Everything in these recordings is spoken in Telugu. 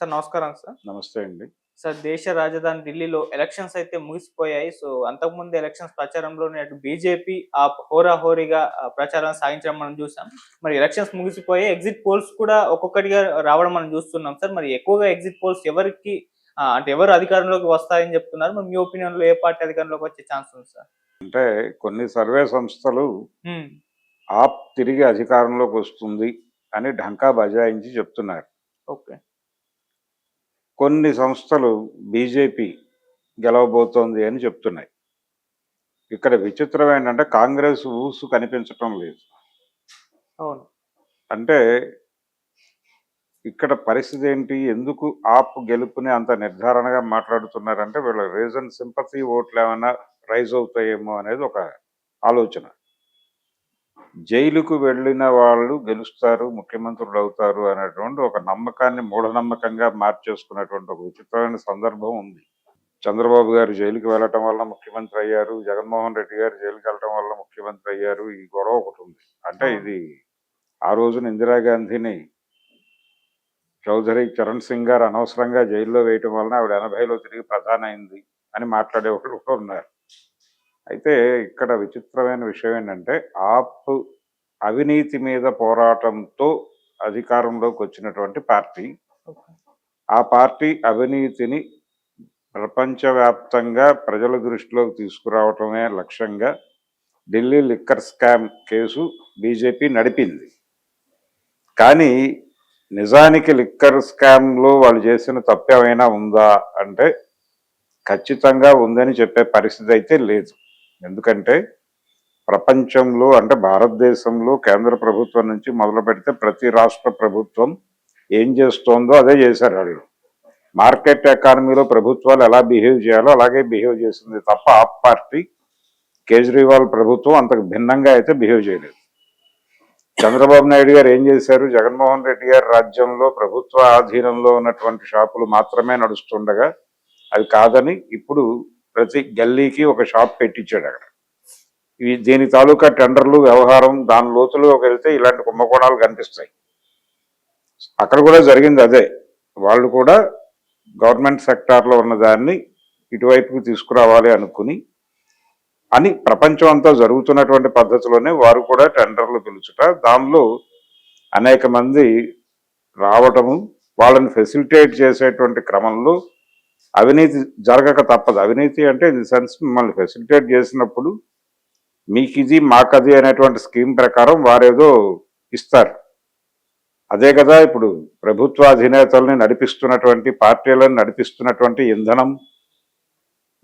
సార్ నమస్కారం సార్. నమస్తే అండి. సార్ దేశ రాజధాని ఢిల్లీలో ఎలక్షన్స్ అయితే ముగిసిపోయాయి. సో అంతకుముందు ఎలక్షన్స్ ప్రచారంలోనే అటు బీజేపీ ఆ హోరాహోరీగా ప్రచారం సాగించడం మనం చూసాం. మరి ఎలక్షన్స్ ముగిసిపోయి ఎగ్జిట్ పోల్స్ కూడా ఒక్కొక్కటిగా రావడం మనం చూస్తున్నాం సార్. మరి ఎక్కువగా ఎగ్జిట్ పోల్స్ ఎవరికి అంటే ఎవరు అధికారంలోకి వస్తాయని చెప్తున్నారు. మరి మీ ఒపీనియన్లో ఏ పార్టీ అధికారంలోకి వచ్చే ఛాన్స్ ఉంది సార్? అంటే కొన్ని సర్వే సంస్థలు ఆప్ తిరిగి అధికారంలోకి వస్తుంది అని ఢంకా బజాయించి చెప్తున్నారు. ఓకే. కొన్ని సంస్థలు బీజేపీ గెలవబోతోంది అని చెప్తున్నాయి. ఇక్కడ విచిత్రం ఏంటంటే కాంగ్రెస్ ఊసు కనిపించటం లేదు. అవును. అంటే ఇక్కడ పరిస్థితి ఏంటి? ఎందుకు ఆప్ గెలుపుని అంత నిర్ధారణగా మాట్లాడుతున్నారంటే వీళ్ళ రీజన్ సింపతి ఓట్లు ఏమైనా రైజ్ అవుతాయేమో అనేది ఒక ఆలోచన. జైలుకు వెళ్ళిన వాళ్ళు గెలుస్తారు ముఖ్యమంత్రులు అవుతారు అనేటువంటి ఒక నమ్మకాన్ని మూఢనమ్మకంగా మార్చేసుకున్నటువంటి ఒక విచిత్రమైన సందర్భం ఉంది. చంద్రబాబు గారు జైలుకి వెళ్ళటం వల్ల ముఖ్యమంత్రి అయ్యారు జగన్మోహన్ రెడ్డి గారు జైలుకి వెళ్ళటం వల్ల ముఖ్యమంత్రి అయ్యారు ఈ గొడవ ఒకటి ఉంది. అంటే ఇది ఆ రోజున ఇందిరాగాంధీని చౌదరి చరణ్ సింగ్ గారు అనవసరంగా జైల్లో వేయటం వలన ఆవిడ ఎనభైలో తిరిగి ప్రధాని అయింది అని మాట్లాడే వాళ్ళు కూడా ఉన్నారు. అయితే ఇక్కడ విచిత్రమైన విషయం ఏంటంటే ఆప్ అవినీతి మీద పోరాటంతో అధికారంలోకి వచ్చినటువంటి పార్టీ. ఆ పార్టీ అవినీతిని ప్రపంచవ్యాప్తంగా ప్రజల దృష్టిలోకి తీసుకురావటమే లక్ష్యంగా Delhi liquor scam case BJP నడిపింది. కానీ నిజానికి లిక్కర్ స్కామ్లో వాళ్ళు చేసిన తప్పేమైనా ఉందా అంటే ఖచ్చితంగా ఉందని చెప్పే పరిస్థితి అయితే లేదు. ఎందుకంటే ప్రపంచంలో అంటే భారతదేశంలో కేంద్ర ప్రభుత్వం నుంచి మొదలు పెడితే ప్రతి రాష్ట్ర ప్రభుత్వం ఏం చేస్తోందో అదే చేశారు వాళ్ళు. మార్కెట్ ఎకానమీలో ప్రభుత్వాలు ఎలా బిహేవ్ చేయాలో అలాగే బిహేవ్ చేసింది తప్ప ఆప్ పార్టీ కేజ్రీవాల్ ప్రభుత్వం అంతకు భిన్నంగా అయితే బిహేవ్ చేయలేదు. చంద్రబాబు నాయుడు గారు ఏం చేశారు? జగన్మోహన్ రెడ్డి గారి రాజ్యంలో ప్రభుత్వ ఆధీనంలో ఉన్నటువంటి షాపులు మాత్రమే నడుస్తుండగా అది కాదని ఇప్పుడు ప్రతి గల్లీకి ఒక షాప్ పెట్టించాడు అక్కడ. ఇవి దీని తాలూకా టెండర్లు వ్యవహారం దాని లోతులో వెళ్తే ఇలాంటి కుంభకోణాలు కనిపిస్తాయి. అక్కడ కూడా జరిగింది అదే. వాళ్ళు కూడా గవర్నమెంట్ సెక్టార్లో ఉన్న దాన్ని ఇటువైపుకి తీసుకురావాలి అనుకుని అని ప్రపంచం అంతా జరుగుతున్నటువంటి పద్ధతిలోనే వారు కూడా టెండర్లు పిలుచుట దానిలో అనేక మంది రావటము వాళ్ళని ఫెసిలిటేట్ చేసేటువంటి క్రమంలో అవినీతి జరగక తప్పదు. అవినీతి అంటే ఇన్ సెన్స్ మిమ్మల్ని ఫెసిలిటేట్ చేసినప్పుడు మీకు ఇది మాకది అనేటువంటి స్కీమ్ ప్రకారం వారేదో ఇస్తారు. అదే కదా ఇప్పుడు ప్రభుత్వ అధినేతల్ని నడిపిస్తున్నటువంటి పార్టీలను నడిపిస్తున్నటువంటి ఇంధనం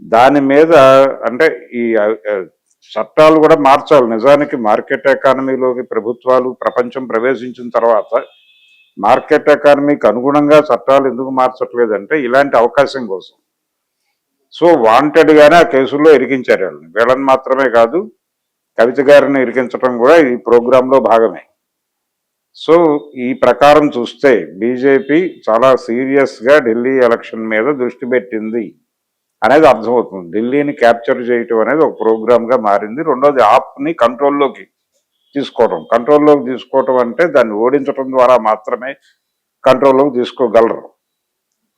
దాని మీద అంటే ఈ చట్టాలు కూడా మార్చాలి. నిజానికి మార్కెట్ ఎకానమీలోకి ప్రభుత్వాలు ప్రపంచం ప్రవేశించిన తర్వాత మార్కెట్ ఎకానమీకి అనుగుణంగా చట్టాలు ఎందుకు మార్చట్లేదంటే ఇలాంటి అవకాశం కోసం. సో వాంటెడ్గానే ఆ కేసుల్లో ఇరికించారు వాళ్ళని. వీళ్ళని మాత్రమే కాదు కవిత గారిని ఇరికించడం కూడా ఈ ప్రోగ్రాంలో భాగమే. సో ఈ ప్రకారం చూస్తే బీజేపీ చాలా సీరియస్గా ఢిల్లీ ఎలక్షన్ మీద దృష్టి పెట్టింది అనేది అర్థమవుతుంది. ఢిల్లీని క్యాప్చర్ చేయటం అనేది ఒక ప్రోగ్రామ్గా మారింది. రెండోది యాప్ని కంట్రోల్లోకి తీసుకోవడం. కంట్రోల్లోకి తీసుకోవటం అంటే దాన్ని ఓడించడం ద్వారా మాత్రమే కంట్రోల్లోకి తీసుకోగలరు.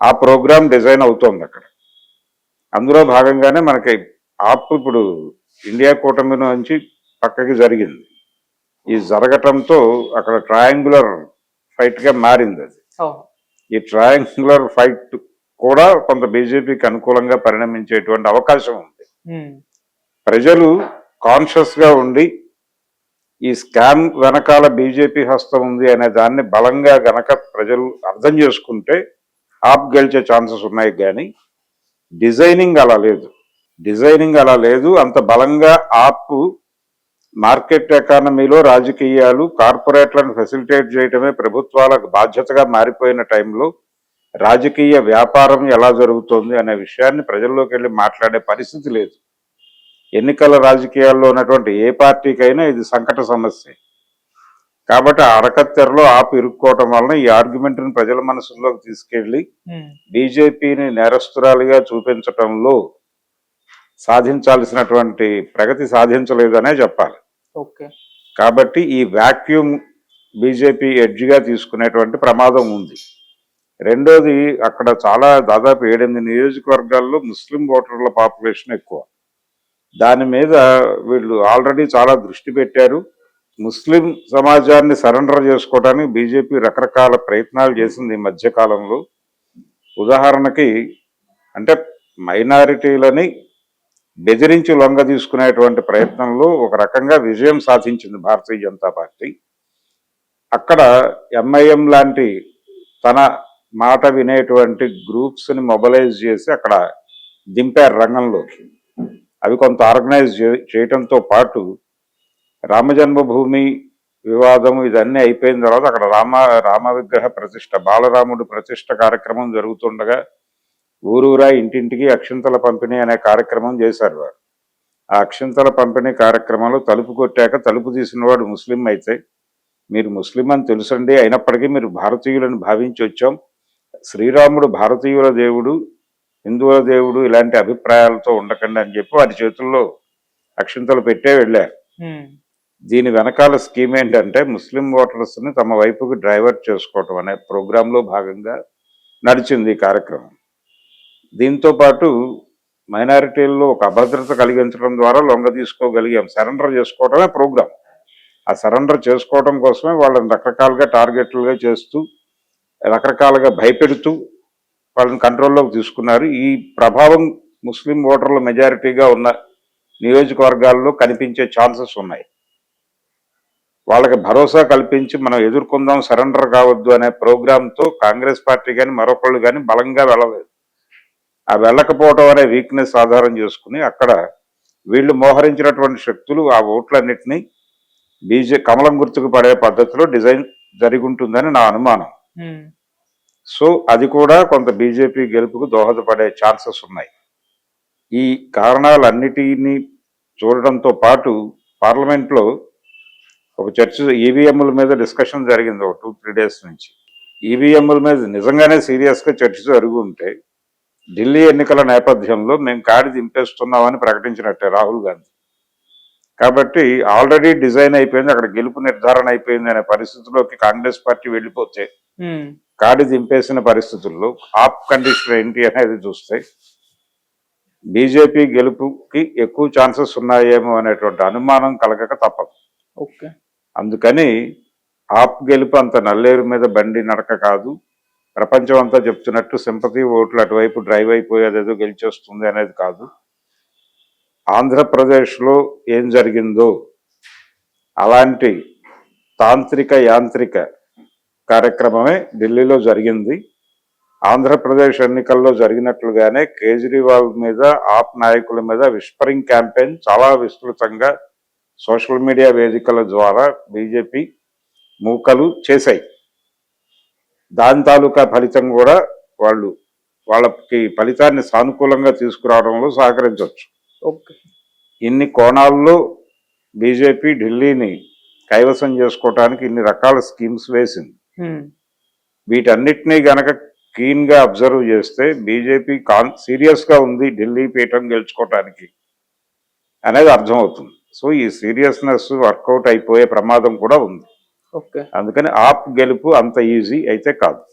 ఆ ప్రోగ్రామ్ డిజైన్ అవుతోంది అక్కడ. అందులో భాగంగానే మనకి ఆప్ ఇప్పుడు ఇండియా కూటమి నుంచి పక్కకి జరిగింది. ఈ జరగటంతో అక్కడ ట్రయాంగులర్ ఫైట్గా మారింది అది. ఈ ట్రయాంగులర్ ఫైట్ కూడా కొంత బీజేపీకి అనుకూలంగా పరిణమించేటువంటి అవకాశం ఉంది. ప్రజలు కాన్షియస్గా ఉండి ఈ స్కామ్ వెనకాల బీజేపీ హస్తం ఉంది అనే దాన్ని బలంగా గనక ప్రజలు అర్థం చేసుకుంటే ఆప్ గెలిచే ఛాన్సెస్ ఉన్నాయి కానీ డిజైనింగ్ అలా లేదు. డిజైనింగ్ అలా లేదు. అంత బలంగా ఆప్ మార్కెట్ ఎకానమీలో రాజకీయాలు కార్పొరేట్లను ఫెసిలిటేట్ చేయటమే ప్రభుత్వాలకు బాధ్యతగా మారిపోయిన టైంలో రాజకీయ వ్యాపారం ఎలా జరుగుతోంది అనే విషయాన్ని ప్రజల్లోకి వెళ్ళి మాట్లాడే పరిస్థితి లేదు. ఎన్నికల రాజకీయాల్లో ఉన్నటువంటి ఏ పార్టీకైనా ఇది సంకట సమస్య. కాబట్టి ఆ అడకత్తెరలో ఆపు ఇరుక్కోవటం వలన ఈ ఆర్గ్యుమెంట్ని ప్రజల మనసుల్లోకి తీసుకెళ్ళి బీజేపీని నేరస్తురాలిగా చూపించటంలో సాధించాల్సినటువంటి ప్రగతి సాధించలేదనే చెప్పాలి. ఓకే. కాబట్టి ఈ వాక్యూమ్ బీజేపీ ఎడ్జ్గా తీసుకునేటువంటి ప్రమాదం ఉంది. రెండోది అక్కడ చాలా దాదాపు ఏడెనిమిది నియోజకవర్గాల్లో ముస్లిం ఓటర్ల పాపులేషన్ ఎక్కువ. దాని మీద వీళ్ళు ఆల్రెడీ చాలా దృష్టి పెట్టారు. ముస్లిం సమాజాన్ని సరెండర్ చేసుకోవడానికి బీజేపీ రకరకాల ప్రయత్నాలు చేసింది ఈ మధ్యకాలంలో ఉదాహరణకి అంటే మైనారిటీలని బెదిరించి లొంగ తీసుకునేటువంటి ప్రయత్నంలో ఒక రకంగా విజయం సాధించింది భారతీయ జనతా పార్టీ. అక్కడ ఎంఐఎం లాంటి తన మాట వినేటువంటి గ్రూప్స్ని మొబలైజ్ చేసి అక్కడ దింపారు రంగంలోకి. అవి కొంత ఆర్గనైజ్ చే- చేయటంతో పాటు రామజన్మభూమి వివాదం ఇదన్నీ అయిపోయిన తర్వాత అక్కడ రామ రామ విగ్రహ ప్రతిష్ట బాలరాముడు ప్రతిష్ట కార్యక్రమం జరుగుతుండగా ఊరూరా ఇంటింటికి అక్షింతల పంపిణీ అనే కార్యక్రమం చేశారు వారు. ఆ అక్షింతల పంపిణీ కార్యక్రమంలో తలుపు కొట్టాక తలుపు తీసినవాడు ముస్లిం అయితే మీరు ముస్లిం అని తెలుసండి అయినప్పటికీ మీరు భారతీయులను భావించి వచ్చాం శ్రీరాముడు భారతీయుల దేవుడు హిందువుల దేవుడు ఇలాంటి అభిప్రాయాలతో ఉండకండి అని చెప్పి వారి చేతుల్లో అక్షింతలు పెట్టే వెళ్ళారు. దీని వెనకాల స్కీమ్ ఏంటంటే ముస్లిం ఓటర్స్ని తమ వైపుకి డైవర్ట్ చేసుకోవటం అనే ప్రోగ్రామ్లో భాగంగా నడిచింది ఈ కార్యక్రమం. దీంతో పాటు మైనారిటీల్లో ఒక అభద్రత కలిగించడం ద్వారా లొంగ తీసుకోగలిగాం. సరెండర్ చేసుకోవడమే ప్రోగ్రామ్ ఆ సరెండర్ చేసుకోవడం కోసమే వాళ్ళని రకరకాలుగా టార్గెట్లుగా చేస్తూ రకరకాలుగా భయపెడుతూ వాళ్ళని కంట్రోల్లోకి తీసుకున్నారు. ఈ ప్రభావం ముస్లిం ఓటర్ల మెజారిటీగా ఉన్న నియోజకవర్గాల్లో కనిపించే ఛాన్సెస్ ఉన్నాయి. వాళ్ళకి భరోసా కల్పించి మనం ఎదుర్కొందాం సరెండర్ కావద్దు అనే ప్రోగ్రాంతో కాంగ్రెస్ పార్టీ కానీ మరొకళ్ళు కానీ బలంగా వెళ్ళలేదు. ఆ వెళ్ళకపోవడం అనే వీక్నెస్ ఆధారం చేసుకుని అక్కడ వీళ్ళు మోహరించినటువంటి శక్తులు ఆ ఓట్లన్నింటినీ బీజే కమలం గుర్తుకు పడే పద్ధతిలో డిజైన్ జరిగి ఉంటుందని నా అనుమానం. సో అది కూడా కొంత బీజేపీ గెలుపుకు దోహదపడే ఛాన్సెస్ ఉన్నాయి. ఈ కారణాలన్నిటినీ చూడడంతో పాటు పార్లమెంట్లో ఒక చర్చ ఈవీఎంల మీద డిస్కషన్ జరిగింది ఒక టూ త్రీ డేస్ నుంచి. ఈవీఎంల మీద నిజంగానే సీరియస్గా చర్చ జరుగు ఉంటే ఢిల్లీ ఎన్నికల నేపథ్యంలో మేము కాడి దింపేస్తున్నామని ప్రకటించినట్టే రాహుల్ గాంధీ. కాబట్టి ఆల్రెడీ డిజైన్ అయిపోయింది అక్కడ గెలుపు నిర్ధారణ అయిపోయింది అనే పరిస్థితిలోకి కాంగ్రెస్ పార్టీ వెళ్ళిపోతే కాడి దింపేసిన పరిస్థితుల్లో ఆప్ కండిషన్ ఏంటి అనేది చూస్తే బీజేపీ గెలుపుకి ఎక్కువ ఛాన్సెస్ ఉన్నాయేమో అనేటువంటి అనుమానం కలగక తప్పదు. ఓకే. అందుకని ఆప్ గెలుపు అంత నల్లేరు మీద బండి నడక కాదు. ప్రపంచం అంతా చెప్తున్నట్టు సింపతి ఓట్లు అటువైపు డ్రైవ్ అయిపోయేది ఏదో గెలిచేస్తుంది అనేది కాదు. ఆంధ్రప్రదేశ్లో ఏం జరిగిందో అలాంటి తాంత్రిక యాంత్రిక కార్యక్రమమే ఢిల్లీలో జరిగింది. ఆంధ్రప్రదేశ్ ఎన్నికల్లో జరిగినట్లుగానే కేజ్రీవాల్ మీద ఆప్ నాయకుల మీద విస్పరింగ్ క్యాంపెయిన్ చాలా విస్తృతంగా సోషల్ మీడియా వేదికల ద్వారా బీజేపీ మూకలు చేశాయి. దాని తాలూకా ఫలితం కూడా వాళ్ళు వాళ్ళకి ఫలితాన్ని సానుకూలంగా తీసుకురావడంలో సహకరించవచ్చు. ఓకే. ఇన్ని కోణాల్లో బీజేపీ ఢిల్లీని కైవసం చేసుకోవటానికి ఇన్ని రకాల స్కీమ్స్ వేసింది. వీటన్నిటినీ గనక కీన్గా అబ్జర్వ్ చేస్తే బీజేపీ కాన్ సీరియస్గా ఉంది ఢిల్లీ పీఠం గెలుచుకోవటానికి అనేది అర్థమవుతుంది. సో ఈ సీరియస్నెస్ వర్కౌట్ అయిపోయే ప్రమాదం కూడా ఉంది. ఓకే. అందుకని ఆప్ గెలుపు అంత ఈజీ అయితే కాదు.